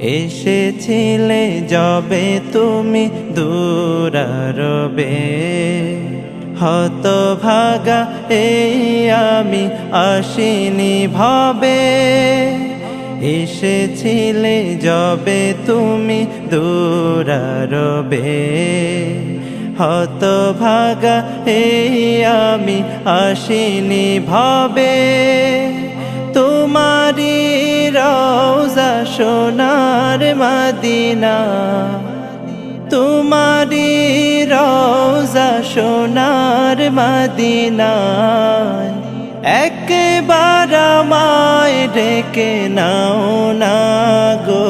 এসেছিলে যবে তুমি দূরারবে। হত ভাগা এই আমি আসিনি ভাবে। এসেছিলে যবে তুমি দূরারবে। হত ভাগা এই আমি আসিনি ভাবে। তোমারি রওজা সোনার মদিনা তোমারি রওজা সোনার মদিনা। একবার আমায় ডেকে নাও না গো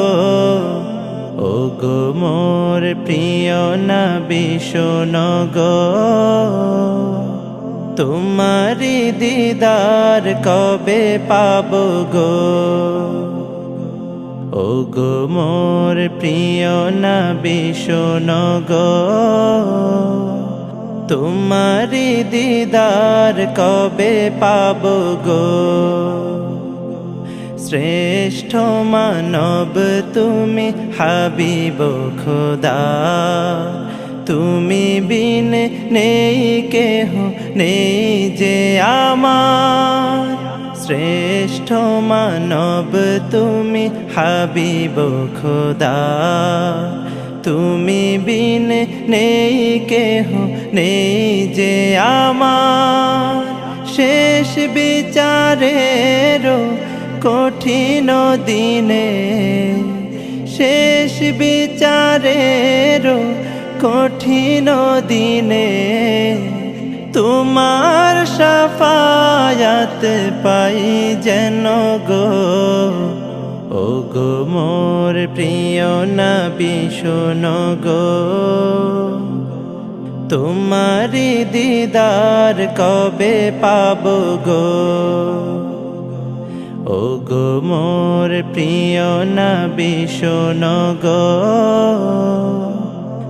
ও গো মোর প্রিয় না ভীষণ গো। তোমারি দিদার কবে পাব গো? ও গো মোর প্রিয় না ভীষণ গো। তোমারি দিদার কবে পাব গো? শ্রেষ্ঠ মানব তুমি হাবিব খোদা। তুমি বিন নেই কেহ, নেই যে আমার। শ্রেষ্ঠ মানব তুমি হাবিব খোদা। তুমি বিন নেই কেহ, নেই যে আমার। শেষ বিচারেরও কঠিন দিনে, শেষ বিচারেরও কঠিন দিনে তোমার সাফায়াত পাই যেন গো। ও গো মোর প্রিয় না ভীষণ গো। তোমারি দিদার কবে পাব গো? ও গো মোর প্রিয় না ভীষণ গো।